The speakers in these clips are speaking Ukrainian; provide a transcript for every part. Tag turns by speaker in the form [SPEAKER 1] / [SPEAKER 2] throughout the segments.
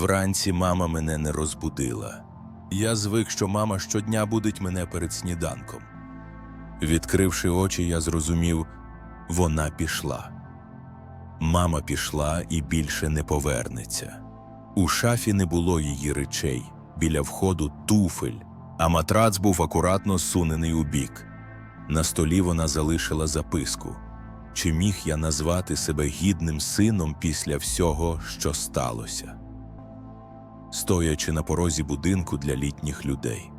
[SPEAKER 1] Вранці мама мене не розбудила. Я звик, що мама щодня будить мене перед сніданком. Відкривши очі, я зрозумів, вона пішла. Мама пішла і більше не повернеться. У шафі не було її речей, біля входу туфель, а матрац був акуратно сунений у бік. На столі вона залишила записку. Чи міг я назвати себе гідним сином після всього, що сталося? Стоячи на порозі будинку для літніх людей.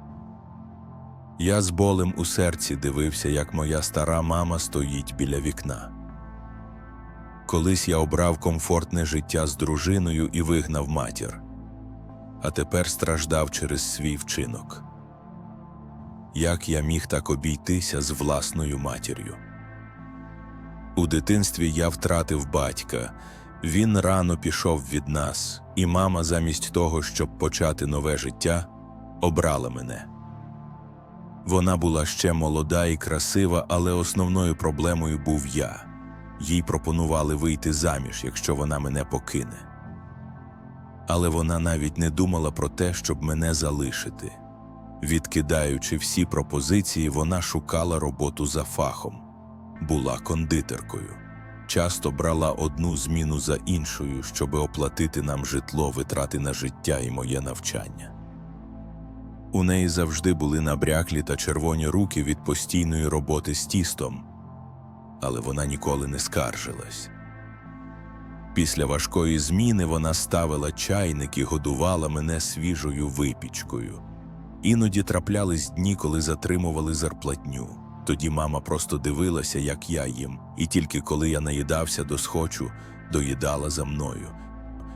[SPEAKER 1] Я з болем у серці дивився, як моя стара мама стоїть біля вікна. Колись я обрав комфортне життя з дружиною і вигнав матір, а тепер страждав через свій вчинок. Як я міг так обійтися з власною матір'ю? У дитинстві я втратив батька, він рано пішов від нас, і мама, замість того, щоб почати нове життя, обрала мене. Вона була ще молода і красива, але основною проблемою був я. Їй пропонували вийти заміж, якщо вона мене покине. Але вона навіть не думала про те, щоб мене залишити. Відкидаючи всі пропозиції, вона шукала роботу за фахом, була кондитеркою. Часто брала одну зміну за іншою, щоби оплатити нам житло, витрати на життя і моє навчання. У неї завжди були набряклі та червоні руки від постійної роботи з тістом, але вона ніколи не скаржилась. Після важкої зміни вона ставила чайник і годувала мене свіжою випічкою. Іноді траплялись дні, коли затримували зарплатню. Тоді мама просто дивилася, як я їм, і тільки коли я наїдався до схочу, доїдала за мною.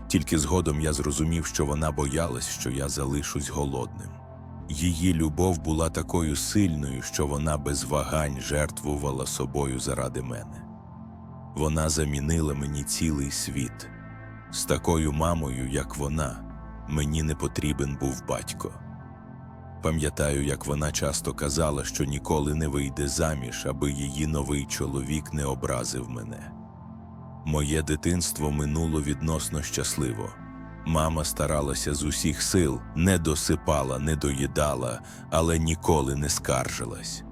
[SPEAKER 1] Тільки згодом я зрозумів, що вона боялась, що я залишусь голодним. Її любов була такою сильною, що вона без вагань жертвувала собою заради мене. Вона замінила мені цілий світ. З такою мамою, як вона, мені не потрібен був батько. Пам'ятаю, як вона часто казала, що ніколи не вийде заміж, аби її новий чоловік не образив мене. Моє дитинство минуло відносно щасливо. Мама старалася з усіх сил, не досипала, не доїдала, але ніколи не скаржилась.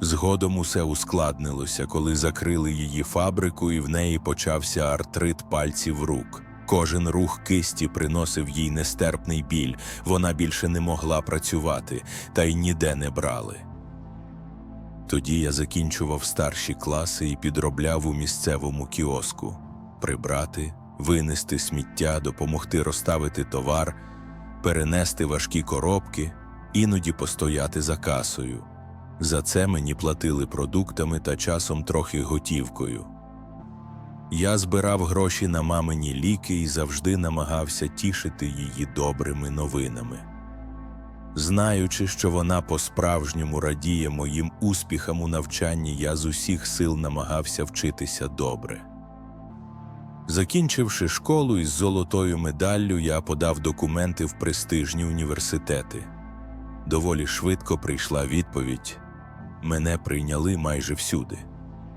[SPEAKER 1] Згодом усе ускладнилося, коли закрили її фабрику, і в неї почався артрит пальців рук. Кожен рух кисті приносив їй нестерпний біль, вона більше не могла працювати, та й ніде не брали. Тоді я закінчував старші класи і підробляв у місцевому кіоску прибрати, винести сміття, допомогти розставити товар, перенести важкі коробки, іноді постояти за касою. За це мені платили продуктами та часом трохи готівкою. Я збирав гроші на мамині ліки і завжди намагався тішити її добрими новинами. Знаючи, що вона по-справжньому радіє моїм успіхам у навчанні, я з усіх сил намагався вчитися добре. Закінчивши школу із золотою медаллю, я подав документи в престижні університети. Доволі швидко прийшла відповідь мене прийняли майже всюди.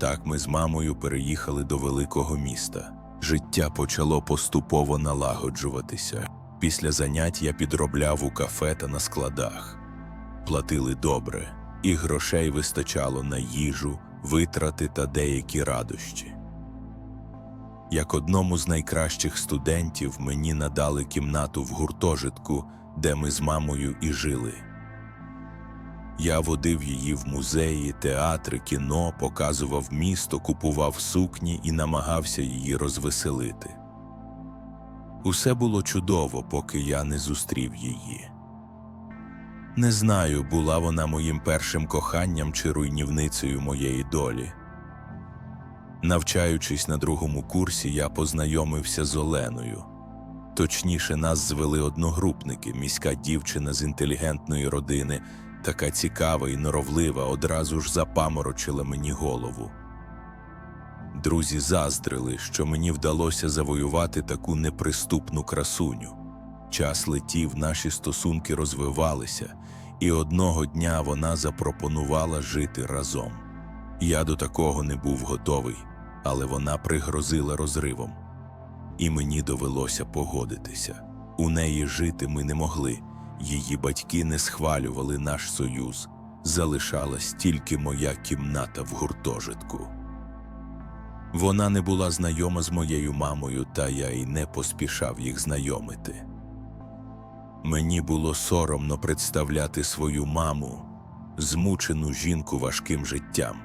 [SPEAKER 1] Так ми з мамою переїхали до великого міста. Життя почало поступово налагоджуватися. Після занять я підробляв у кафе та на складах. Платили добре, і грошей вистачало на їжу, витрати та деякі радощі. Як одному з найкращих студентів мені надали кімнату в гуртожитку, де ми з мамою і жили. Я водив її в музеї, театри, кіно, показував місто, купував сукні і намагався її розвеселити. Усе було чудово, поки я не зустрів її. Не знаю, була вона моїм першим коханням чи руйнівницею моєї долі. Навчаючись на другому курсі, я познайомився з Оленою. Точніше, нас звели одногрупники, міська дівчина з інтелігентної родини, така цікава і норовлива, одразу ж запаморочила мені голову. Друзі заздрили, що мені вдалося завоювати таку неприступну красуню. Час летів, наші стосунки розвивалися, і одного дня вона запропонувала жити разом. Я до такого не був готовий, але вона пригрозила розривом. і мені довелося погодитися. У неї жити ми не могли, її батьки не схвалювали наш союз, залишалась тільки моя кімната в гуртожитку. Вона не була знайома з моєю мамою, та я й не поспішав їх знайомити. Мені було соромно представляти свою маму, змучену жінку важким життям,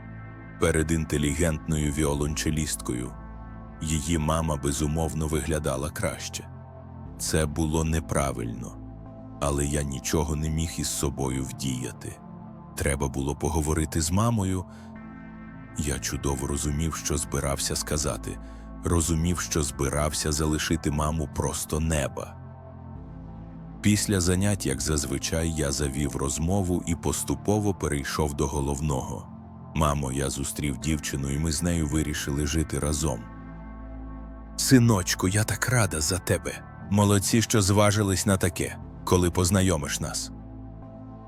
[SPEAKER 1] перед інтелігентною віолончелісткою. Її мама безумовно виглядала краще. Це було неправильно, але я нічого не міг із собою вдіяти. Треба було поговорити з мамою. Я чудово розумів, що збирався сказати, розумів, що збирався залишити маму просто неба. Після занять, як зазвичай, я завів розмову і поступово перейшов до головного. Мамо, я зустрів дівчину, і ми з нею вирішили жити разом. Синочку, я так рада за тебе. Молодці, що зважились на таке, коли познайомиш нас.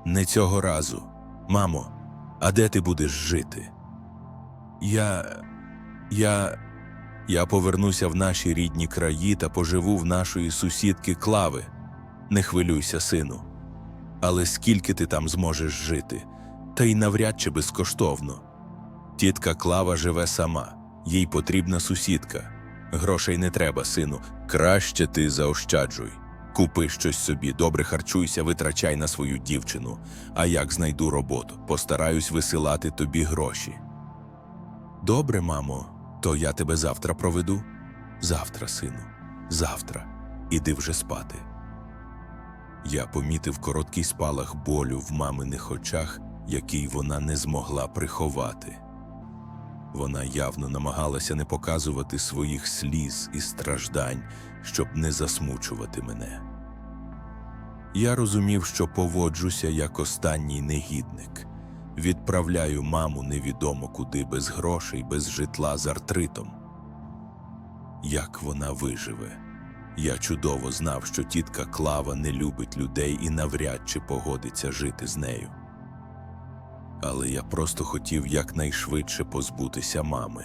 [SPEAKER 1] Не цього разу. Мамо, а де ти будеш жити? Я. Я. Я повернуся в наші рідні краї та поживу в нашої сусідки Клави. Не хвилюйся, сину. Але скільки ти там зможеш жити, та й навряд чи безкоштовно. Тітка Клава живе сама, їй потрібна сусідка. Грошей не треба, сину. Краще ти заощаджуй. Купи щось собі, добре харчуйся, витрачай на свою дівчину. А як знайду роботу, постараюсь висилати тобі гроші. Добре, мамо, то я тебе завтра проведу. Завтра, сину, завтра. Іди вже спати. Я помітив короткий спалах болю в маминих очах, який вона не змогла приховати. Вона явно намагалася не показувати своїх сліз і страждань, щоб не засмучувати мене. Я розумів, що поводжуся як останній негідник, відправляю маму невідомо куди без грошей, без житла з артритом. Як вона виживе? Я чудово знав, що тітка Клава не любить людей і навряд чи погодиться жити з нею. Але я просто хотів якнайшвидше позбутися мами.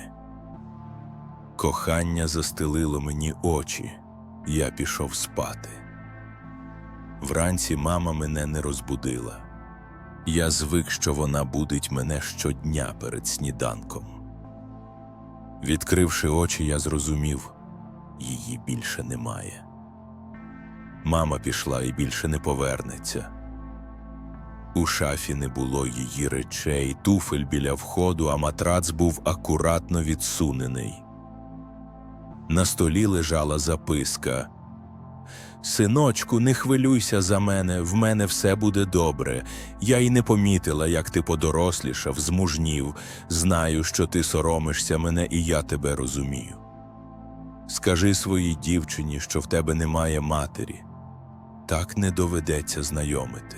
[SPEAKER 1] Кохання застелило мені очі, я пішов спати. Вранці мама мене не розбудила. Я звик, що вона будить мене щодня перед сніданком. Відкривши очі, я зрозумів, її більше немає. Мама пішла і більше не повернеться. У шафі не було її речей, туфель біля входу, а матрац був акуратно відсунений. На столі лежала записка. Синочку, не хвилюйся за мене, в мене все буде добре. Я й не помітила, як ти подорослішав, змужнів. Знаю, що ти соромишся мене, і я тебе розумію. Скажи своїй дівчині, що в тебе немає матері. Так не доведеться знайомити.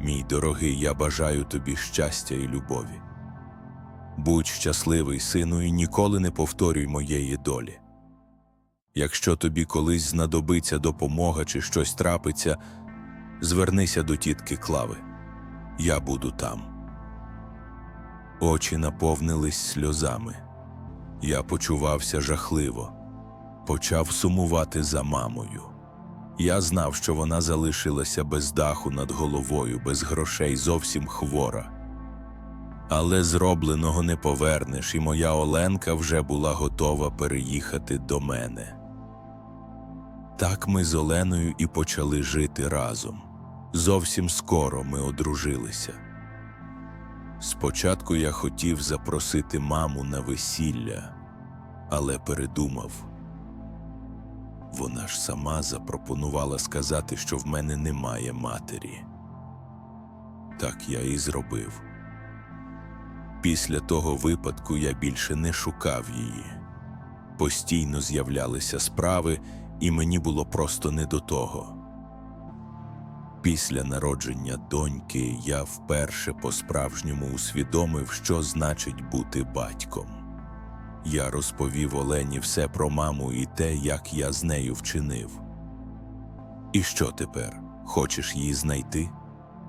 [SPEAKER 1] Мій дорогий, я бажаю тобі щастя і любові. Будь щасливий, сину, і ніколи не повторюй моєї долі. Якщо тобі колись знадобиться допомога чи щось трапиться, звернися до тітки Клави. Я буду там. Очі наповнились сльозами. Я почувався жахливо, почав сумувати за мамою. Я знав, що вона залишилася без даху над головою, без грошей, зовсім хвора. Але зробленого не повернеш, і моя Оленка вже була готова переїхати до мене. Так ми з Оленою і почали жити разом. Зовсім скоро ми одружилися. Спочатку я хотів запросити маму на весілля, але передумав. Вона ж сама запропонувала сказати, що в мене немає матері. Так я і зробив. Після того випадку я більше не шукав її. Постійно з'являлися справи, і мені було просто не до того. Після народження доньки я вперше по-справжньому усвідомив, що значить бути батьком. Я розповів Олені все про маму і те, як я з нею вчинив. І що тепер? Хочеш її знайти?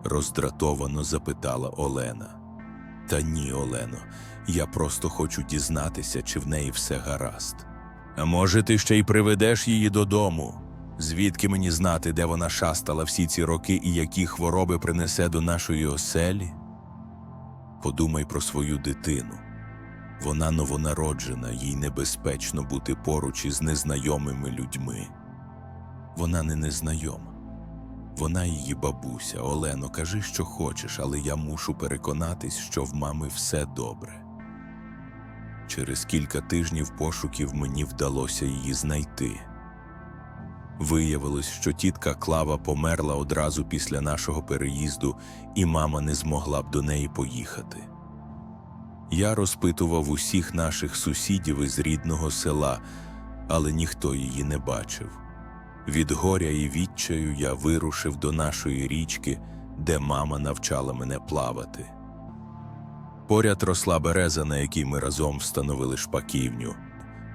[SPEAKER 1] роздратовано запитала Олена. Та ні, Олено, я просто хочу дізнатися, чи в неї все гаразд. А може, ти ще й приведеш її додому? Звідки мені знати, де вона шастала всі ці роки і які хвороби принесе до нашої оселі? Подумай про свою дитину. Вона новонароджена, їй небезпечно бути поруч із незнайомими людьми. Вона не незнайома. Вона її бабуся. Олено, кажи, що хочеш, але я мушу переконатись, що в мами все добре. Через кілька тижнів пошуків мені вдалося її знайти. Виявилось, що тітка Клава померла одразу після нашого переїзду, і мама не змогла б до неї поїхати. Я розпитував усіх наших сусідів із рідного села, але ніхто її не бачив. Від горя і відчаю я вирушив до нашої річки, де мама навчала мене плавати. Поряд росла береза, на якій ми разом встановили шпаківню.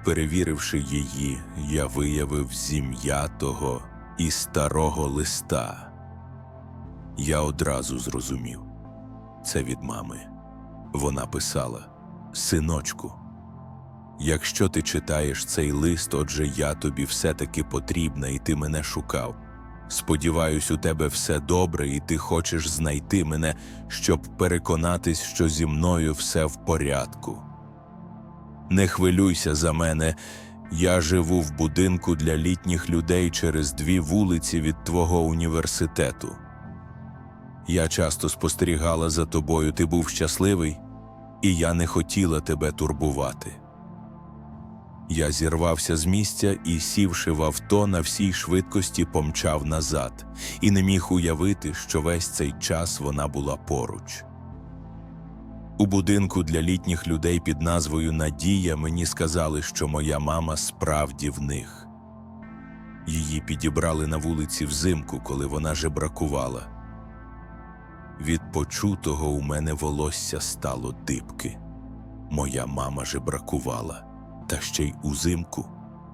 [SPEAKER 1] Перевіривши її, я виявив зім'ятого і старого листа. Я одразу зрозумів це від мами. Вона писала: Синочку, якщо ти читаєш цей лист, отже я тобі все-таки потрібна, і ти мене шукав. Сподіваюсь, у тебе все добре, і ти хочеш знайти мене, щоб переконатись, що зі мною все в порядку. Не хвилюйся за мене, я живу в будинку для літніх людей через дві вулиці від твого університету. Я часто спостерігала за тобою, ти був щасливий, і я не хотіла тебе турбувати. Я зірвався з місця і, сівши в авто, на всій швидкості помчав назад, і не міг уявити, що весь цей час вона була поруч. У будинку для літніх людей під назвою Надія мені сказали, що моя мама справді в них. Її підібрали на вулиці взимку, коли вона жебракувала. Від почутого у мене волосся стало дибки. Моя мама жебракувала, та ще й узимку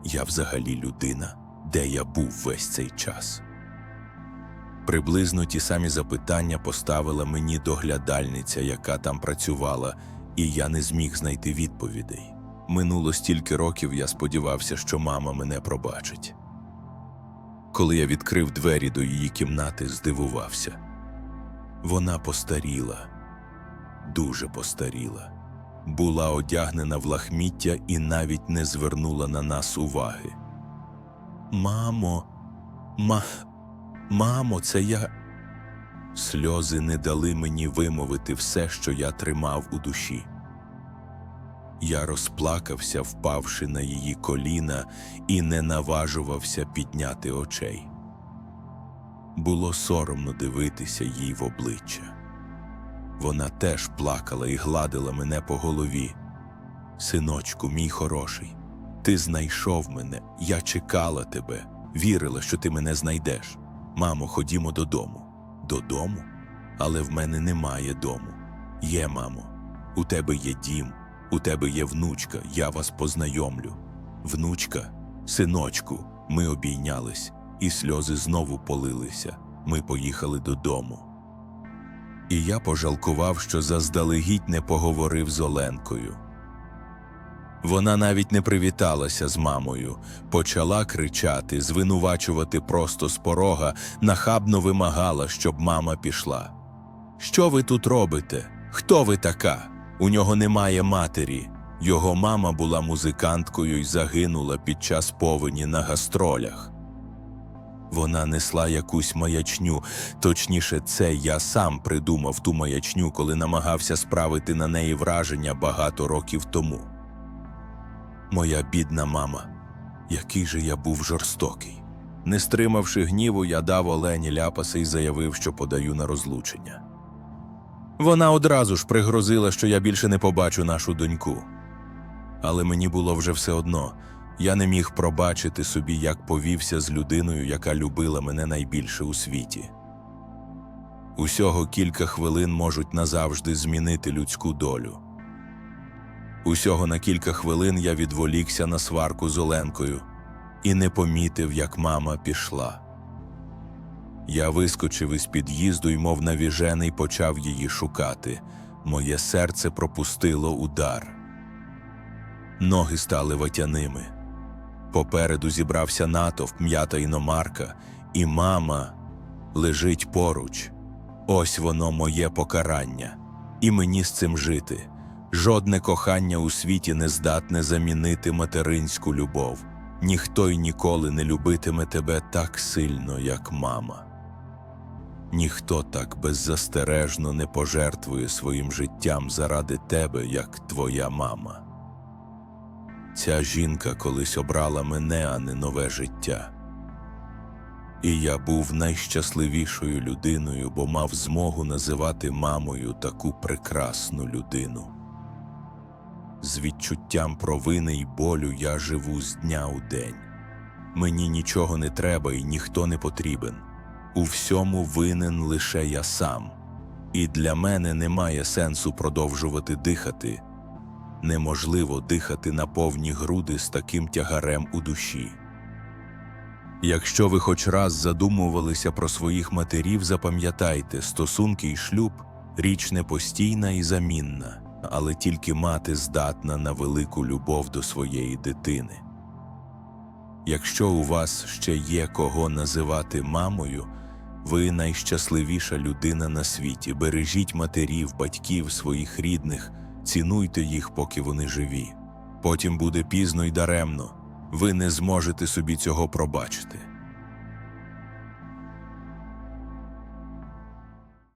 [SPEAKER 1] я взагалі людина, де я був весь цей час. Приблизно ті самі запитання поставила мені доглядальниця, яка там працювала, і я не зміг знайти відповідей. Минуло стільки років, я сподівався, що мама мене пробачить. Коли я відкрив двері до її кімнати, здивувався. Вона постаріла, дуже постаріла, була одягнена в лахміття і навіть не звернула на нас уваги. Мамо, ма, мамо, це я. Сльози не дали мені вимовити все, що я тримав у душі. Я розплакався, впавши на її коліна, і не наважувався підняти очей. Було соромно дивитися їй в обличчя. Вона теж плакала і гладила мене по голові. Синочку, мій хороший, ти знайшов мене, я чекала тебе, вірила, що ти мене знайдеш. Мамо, ходімо додому. Додому? Але в мене немає дому. Є, мамо, у тебе є дім, у тебе є внучка, я вас познайомлю. Внучка, синочку, ми обійнялись, і сльози знову полилися. Ми поїхали додому. І я пожалкував, що заздалегідь не поговорив з Оленкою. Вона навіть не привіталася з мамою, почала кричати, звинувачувати просто з порога, нахабно вимагала, щоб мама пішла. Що ви тут робите? Хто ви така? У нього немає матері. Його мама була музиканткою і загинула під час повені на гастролях. Вона несла якусь маячню, точніше, це я сам придумав ту маячню, коли намагався справити на неї враження багато років тому. Моя бідна мама, який же я був жорстокий. Не стримавши гніву, я дав Олені ляпаси і заявив, що подаю на розлучення. Вона одразу ж пригрозила, що я більше не побачу нашу доньку. Але мені було вже все одно. Я не міг пробачити собі, як повівся з людиною, яка любила мене найбільше у світі. Усього кілька хвилин можуть назавжди змінити людську долю. Усього на кілька хвилин я відволікся на сварку з Оленкою і не помітив, як мама пішла. Я вискочив із під'їзду і, мов навіжений, почав її шукати. Моє серце пропустило удар. Ноги стали ватяними. Попереду зібрався натовп, м'ята іномарка, і мама лежить поруч. Ось воно моє покарання, і мені з цим жити. Жодне кохання у світі не здатне замінити материнську любов. Ніхто й ніколи не любитиме тебе так сильно, як мама. Ніхто так беззастережно не пожертвує своїм життям заради тебе, як твоя мама. Ця жінка колись обрала мене, а не нове життя. І я був найщасливішою людиною, бо мав змогу називати мамою таку прекрасну людину. З відчуттям провини й болю я живу з дня у день. Мені нічого не треба і ніхто не потрібен. У всьому винен лише я сам. І для мене немає сенсу продовжувати дихати. Неможливо дихати на повні груди з таким тягарем у душі. Якщо ви хоч раз задумувалися про своїх матерів, запам'ятайте, стосунки і шлюб річ не постійна і замінна, але тільки мати здатна на велику любов до своєї дитини. Якщо у вас ще є кого називати мамою, ви найщасливіша людина на світі. Бережіть матерів, батьків, своїх рідних, цінуйте їх, поки вони живі. Потім буде пізно й даремно. Ви не зможете собі цього пробачити.